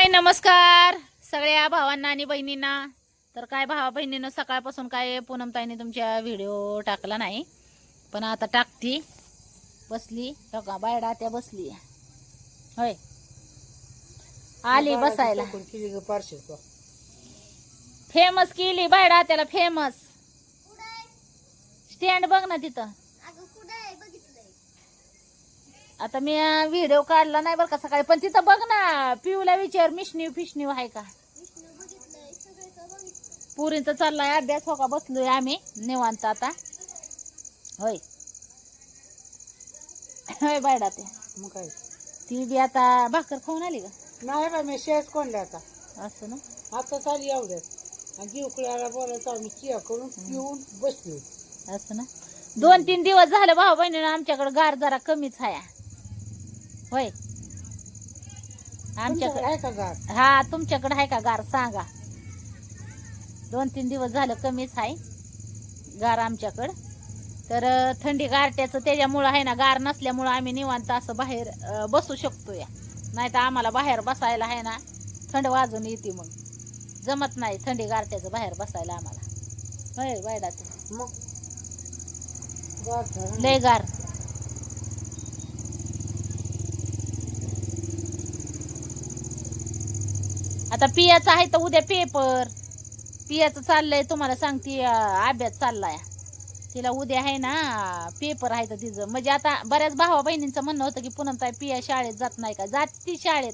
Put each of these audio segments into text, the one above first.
हाय नमस्कार. सगळ्या भावांना आणि बहिणींना. तर काय भावा बहिणीनं सकाळपासून काय पूनमताईने तुमच्या व्हिडिओ टाकला नाही. पण आता टाकती. बसली. का बायडा त्या बसली. होय. आली बसायला. फेमस केली बायडा त्याला फेमस. स्टँड बघ ना तिथं. आता मी व्हिडिओ काढला नाही बरं का सकाळी. पण तिथं बघ ना पिऊला विचार मिशनीव फिशनीव आहे का? पुरींचा चाललाय अभ्यास हो का? बसलोय आम्ही निवांत आता. होय. होय बायडा ते. मग काय? ती बी आता भाकर खाऊन आली का? नाही बा मी शेअर्स कोणले आता? असं ना? आता चाली एवढ्यात आणि जीवकळ्याला बोलायचं आम्ही चिया करून पिऊन बसलो. असं ना? दोन तीन दिवस झाले भाऊ बहिणीनं आमच्याकडे गार जरा कमीच आहे होय. आमच्याकडे आमच्याकडे आहे का गार? हा तुमच्याकडे आहे का गार? सांगा. दोन तीन दिवस झालं कमीच आहे. गार आमच्याकडं. तर थंडी गारट्याचं त्याच्यामुळं आहे ना गार नसल्यामुळं आम्ही निवांत असं बाहेर बसू शकतो या. नाही तर आम्हाला बाहेर बसायला आहे ना थंड वाजून येते मग. जमत नाही थंडी गारट्याचं बाहेर बसायला आम्हाला. होय बायडा ते मग? गार. लय गार. आता पियाचं आहे तर उद्या पेपर. पियाचं चाललंय तुम्हाला सांगते अभ्यास चाललाय. तिला उद्या आहे ना पेपर आहे तर तिचं. म्हणजे आता बऱ्याच भावा बहिणींचं म्हणणं होतं की पुनमताई पिया शाळेत जात नाही का? जात ती शाळेत.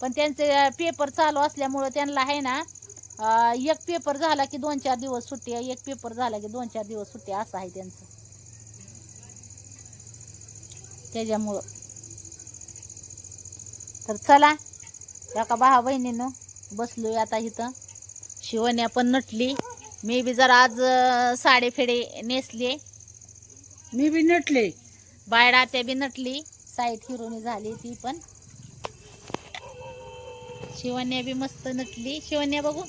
पण त्यांचे पेपर चालू असल्यामुळं त्यांना आहे ना एक पेपर झाला की दोन चार दिवस सुट्टी आहे. एक पेपर झाला की दोन चार दिवस सुट्टी असं आहे त्यांचं. त्याच्यामुळं. तर चला एका भावा बहिणीनं बसलोय आता इथं शिवण्या पण नटली मी बी जरा आज अं, साडी फेडे नेसले मी बी नटले बायडा त्या बी नटली साईड हिरोनी झाली ती पण शिवण्या बी मस्त नटली शिवण्या बघू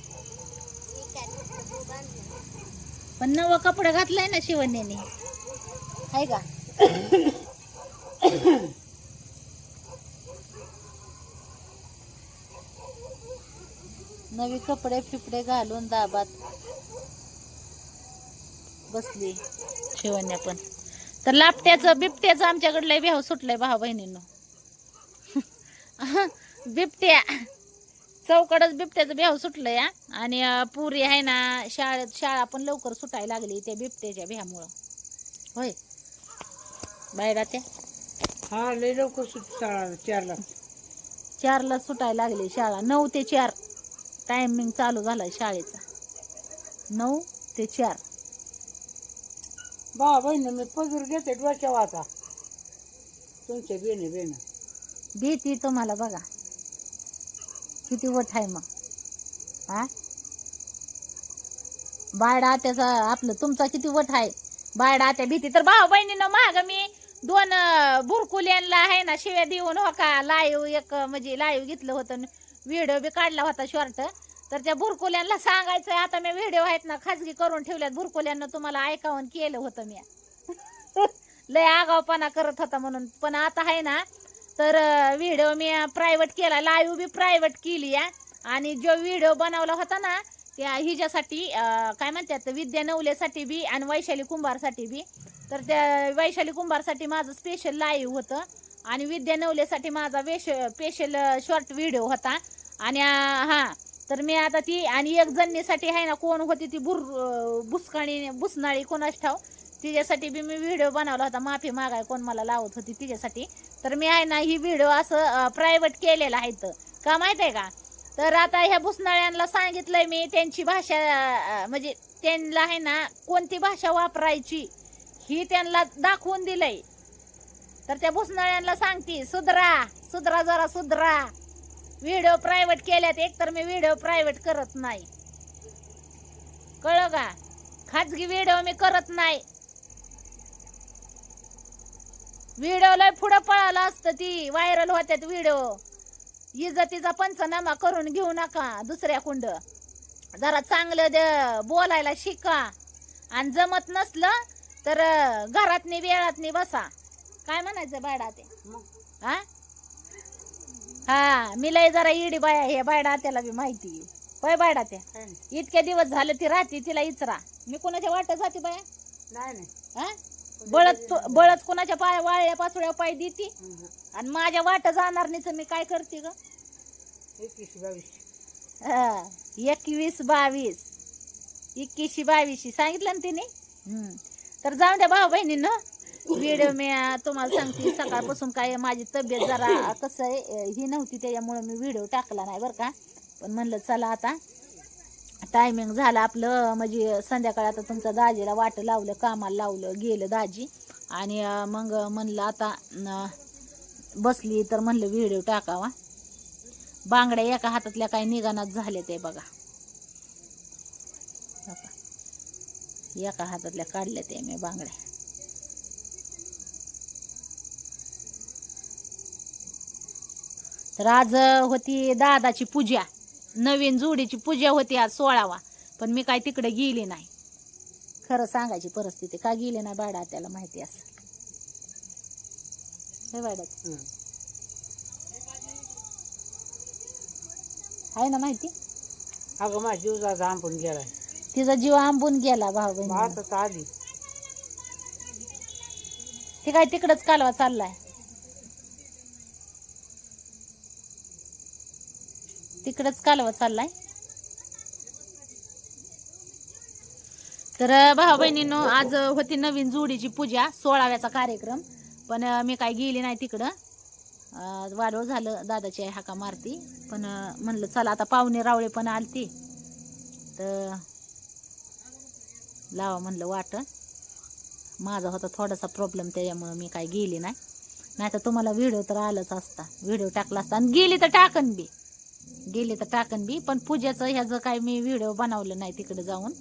पण नवं कपडे घातलंय ना शिवण्याने आहे का नवी कपडे फिपडे घालून दाबात बसली. शिवण्या पण. तर लापट्याचं बिबट्याचं आमच्याकडे लय बेहाव सुटलंय भावा बहिणींनो. बिबट्या. चौकडच बिबट्याचं बेहाव सुटलंय. आणि पुरी आहे ना शाळेत शाळा पण लवकर सुटायला लागली त्या बिबट्याच्या बिहामुळं होय. बायडा त्या हा लय लवकर सुट शाळा चारला. चारला सुटायला लागली शाळा. नऊ ते चार. टायमिंग चालू झालाय शाळेचा. नऊ ते चार. बा बहिण मी पजूर घेते डोक्या वाचा तुमच्या बेने बेन भीती तुम्हाला बघा. किती वट आहे मग. हा बायडा त्याचा आपलं तुमचा किती वट आहे? बायडा त्या भीती. तर भाऊ बहिणीनं माग मी दोन भुरकुल्यांना आहे ना शिव्या देऊन हो का लाईव्ह एक म्हणजे लाईव्ह घेतलं होतं. व्हिडिओ बी काढला होता शॉर्ट तर त्या भुरकुल्यांना सांगायचं आता मी व्हिडिओ आहेत ना खाजगी करून ठेवल्यात भुरकुल्यांना तुम्हाला ऐकावून केलं होतं मी. लय आगावपणा करत होता म्हणून. पण आता आहे ना तर व्हिडिओ मी प्रायव्हेट केला लाईव्ह बी प्रायव्हेट केली या आणि जो व्हिडिओ बनवला होता ना त्या हिच्यासाठी काय म्हणतात विद्या नवलेसाठी बी आणि वैशाली कुंभारसाठी बी. तर त्या वैशाली कुंभारसाठी माझं स्पेशल लाईव्ह होतं. आणि विद्या नवलेसाठी माझा वेश स्पेशल शॉर्ट व्हिडिओ होता. आणि हा. तर मी आता ती आणि एक जणीसाठी आहे ना कोण होती ती बुर बुसकाणी बुसनाळी कोणाच ठाव? तिच्यासाठी बी मी व्हिडिओ बनवला होता माफी मागाय कोण मला लावत होती तिच्यासाठी. तर मी आहे ना ही व्हिडिओ असं प्रायव्हेट केलेला आहे तर का माहीत आहे का? तर आता ह्या भुसनाळ्यांना सांगितलंय मी त्यांची भाषा म्हणजे त्यांना आहे ना कोणती भाषा वापरायची ही त्यांना दाखवून दिलंय. तर त्या भुसनाळ्यांना सांगते सुधरा सुधरा जरा सुधरा. व्हिडिओ प्रायव्हेट केल्यात एक तर मी व्हिडिओ प्रायव्हेट करत नाही. कळलं का? खाजगी व्हिडिओ मी करत नाही. व्हिडिओ लय पुढं पळालं असतं ती व्हायरल होत्यात व्हिडिओ इज्जतीचा पंचनामा करून घेऊ नका दुसऱ्या कुंड. जरा चांगलं द- बोलायला शिका. आणि जमत नसलं तर घरातनी वेळातनी बसा. काय म्हणायचं बायडा ते? हा? हा मी लय जरा इडी बाया हे बायडा त्याला बी माहिती. आहे. होय बायडा त्या. इतक्या दिवस झालं ती राहते तिला इचरा. मी कोणाच्या वाटत जाते बाया? नाही नाही. हा? बळच बळच कोणाच्या पाय वाळल्या पाचोळ्या पाय देते? हं. आणि माझ्या वाट जाणार नाही मी काय करते ग? एकवीस बावीस. हा, एकवीस बावीस. एक्कीशी बावीसशी. सांगितलं ना तिने? हम्म. तर जाऊ द्या भाऊ बहिणीनं व्हिडिओ मी तुम्हाला सांगते सकाळपासून काय माझी तब्येत जरा कसं आहे ही नव्हती त्याच्यामुळं मी व्हिडिओ टाकला नाही बरं का. पण म्हणलं चला आता. टायमिंग झालं आपलं म्हणजे संध्याकाळ आता तुमच्या दाजीला वाटं लावलं कामाला लावलं गेलं दाजी. आणि मग म्हणलं आता बसली तर म्हणलं व्हिडिओ टाकावा. बांगड्या एका हातातल्या काही निघाणाच झाले ते बघा. बघा. एका हातातल्या काढल्या ते मी बांगड्या. तर आज होती दादाची पूजा. नवीन जोडीची पूजा होती आज सोळावा. पण मी काय तिकडे गेली नाही. खरं सांगायची परिस्थिती का गेली नाही बाडा त्याला माहिती असं. हे हं. आहे ना माहिती? अगं माझा जीव जा जांभून गेलाय. तिचा जीव आंबून गेला भाऊ बहिणी. आली. ती काय तिकडच कालवा चाललाय. इकडंच कालवा चाललाय. तर भाऊ बहिणीनो आज होती नवीन जोडीची पूजा सोळाव्याचा कार्यक्रम. पण मी काय गेली नाही तिकडं. वाढव झालं दादाची आई हाका मारती. पण म्हणलं चला आता पाहुणे रावळे पण आलती. तर लावा म्हणलं वाट माझा होता थोडासा प्रॉब्लेम त्याच्यामुळं मी काय गेली नाही. नाही तर तुम्हाला व्हिडिओ तर आलंच असता. व्हिडिओ टाकला असता. आणि गेली तर टाकन बी. गेली तर टाकन बी पण पूजेचं ह्याचं काय मी व्हिडिओ बनवलं नाही तिकडे जाऊन.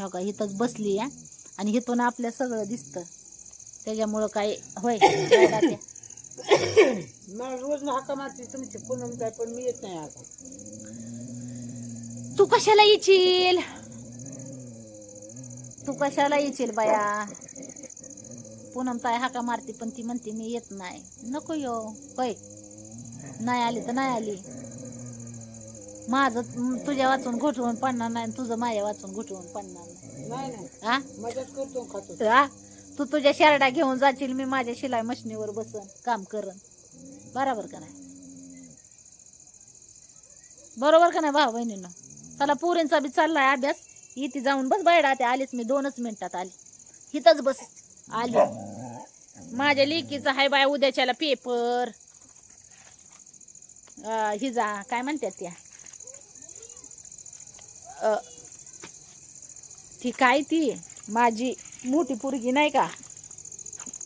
हो का इथंच बसली या. आणि इथून आपल्या सगळं दिसतं. त्याच्यामुळं काय होय काय तात्या? मला रोज हाका मारते तुमची पूनम काय पण मी येत नाही आता. तू कशाला येशील? तू कशाला येशील बाया? पूनम ताई हाका मारते पण ती म्हणते मी येत नाही. नको यो. होय. नाही आली तर नाही आली. माझं तुझ्या वाचून घुटवून पडणार नाही तुझं माझ्या वाचून घुटवून पडणार नाही हा? हा? तू तुझ्या शेरडा घेऊन जाशील मी माझ्या शिलाई मशिनीवर बसन काम करन बरोबर का नाही? बरोबर का नाही भाऊ बहिणीनं? चला पुरींचा बी चाललाय अभ्यास. इथे जाऊन बस बायडा ते आलीच मी दोनच मिनिटात आली. इथंच बस आली. माझ्या लेकीचा हाय बाय उद्याच्याला पेपर हिजा काय म्हणतात त्या? अ, ती काय ती? माझी मोठी पोरगी नाही का?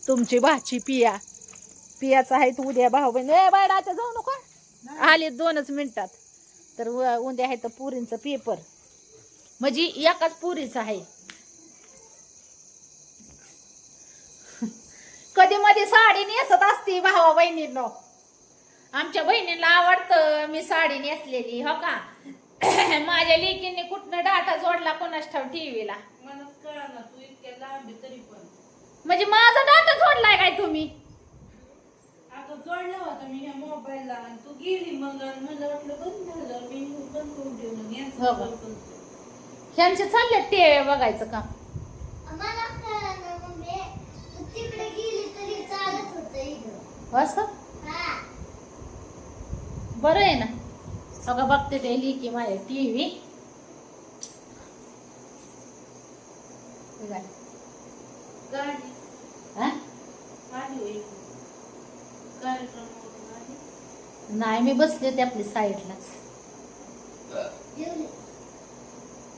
तुमची भाची पिया. पियाचा आहे तू उद्या भाऊ बहीण. ए बायडा आता जाऊ नको. आले दोनच मिनिटात. तर उद्या आहे तर पुरींचं पेपर. म्हणजे एकाच पुरीचं आहे. कधी मध्ये साडी नेसत असते भावा बहिणींना. आमच्या बहिणीला आवडतं मी साडी नेसलेली हो का? माझ्या लेकीने कुठनं डाटा जोडला कोणाच ठाव टीव्हीला? मलाच कळा ना तू इतक्या लांबी तरी पण. म्हणजे माझा डाटा जोडलाय काय तुम्ही? आता जोडला होता मी ह्या मोबाईलला आणि तू गेली मग आणि मला वाटलं बंद झालं मी बंद करून ठेवलं यांचं हो. ह्यांचे चालले ते बघायचं का? मला कळलं मम्मी. तू तिकडे गेली तरी चालत होत इथं. असं? बरं आहे ना. बघा. बघते ते लिकी माझ्या होता आली. नाही मी बसले ते आपली साईडलाच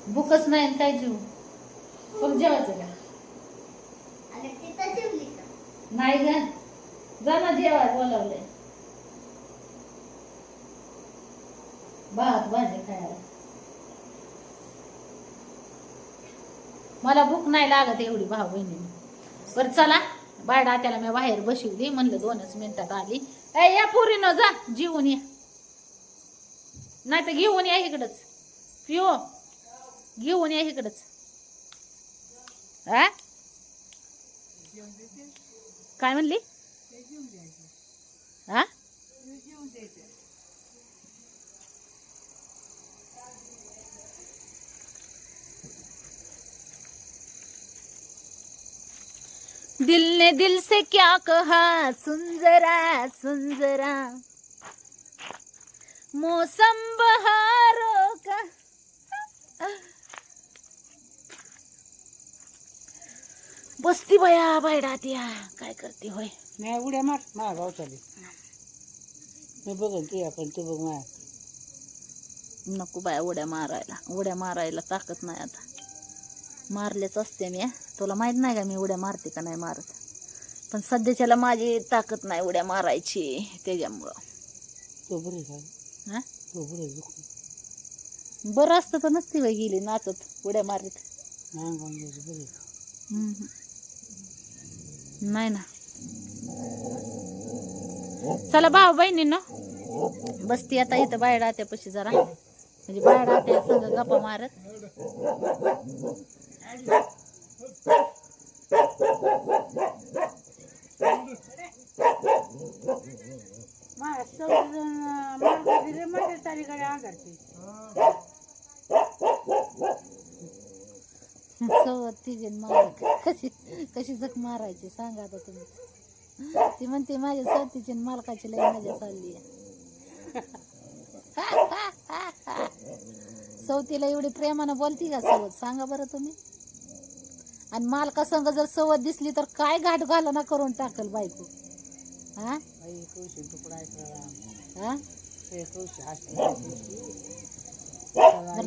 भूकच नाही काय जीव? पण जेवायचं का? का? नाही ग. जा ना जेवाय बोलावलंय. भात भाजी खायला. मला भूक नाही लागत एवढी भाऊ बहिणी बरं चला बायडा त्याला मी बाहेर बसवली म्हणलं दोनच मिनिटात आली. ए या पोरीनं जा जेवून या. नाही तर घेऊन या इकडंच. पिओ घेऊन या इकडंच. काय म्हणली हा दिल ने दिल से क्या कहा? सुन जरा सुन जरा मौसम बहारों का। बसती बया बायडात या काय करते होय? नाही उड्या मार माझ्या गाव चालेल मी बघन तू आपण तू बघ माझ्या नको बाया उड्या मारायला. उड्या मारायला ताकद नाही आता. मारलेच असते मी. तुला माहीत नाही का मी उड्या मारते का नाही मारत? पण सध्याच्याला माझी ताकद नाही उड्या मारायची त्याच्यामुळं. तो बरे हा? असतं तर नसती बाई गेली नाचत उड्या मारीत. नाही ना. चला भाऊ बहिणींनो बसती आता इथं बाहेर आत्यापाशी जरा. म्हणजे बाहेर आत्या संग गप्पा मारत. माझ्या सौजन कशी कशी जख मारायची सांगा आता तुम्ही. ती म्हणते माझ्या सवतीची मालकाची लई मजा चालली सवतीला एवढी प्रेमानं बोलती का सवत सांगा बरं तुम्ही. आणि मालका संग जर सवत दिसली तर काय घाट घालना करून टाकल बायको? हा? हा?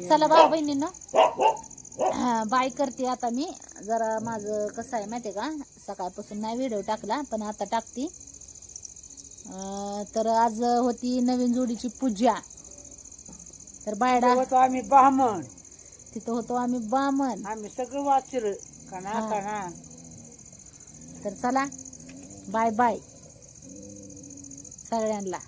चला भाऊ बहिणीनं. बाय करते आता मी. जरा माझं कसं आहे माहिती का? सकाळपासून नाही व्हिडिओ टाकला पण आता टाकते. तर आज होती नवीन जोडीची पूजा. तर बायडा होतो आम्ही ब्राह्मण तिथं होतो आम्ही बामण. आम्ही सगळं वाचलं. हा. तर चला बाय बाय. सगळ्यांना.